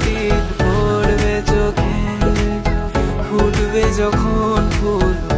টিপ পড়বে চোখে ফুটবে যখন ফুল।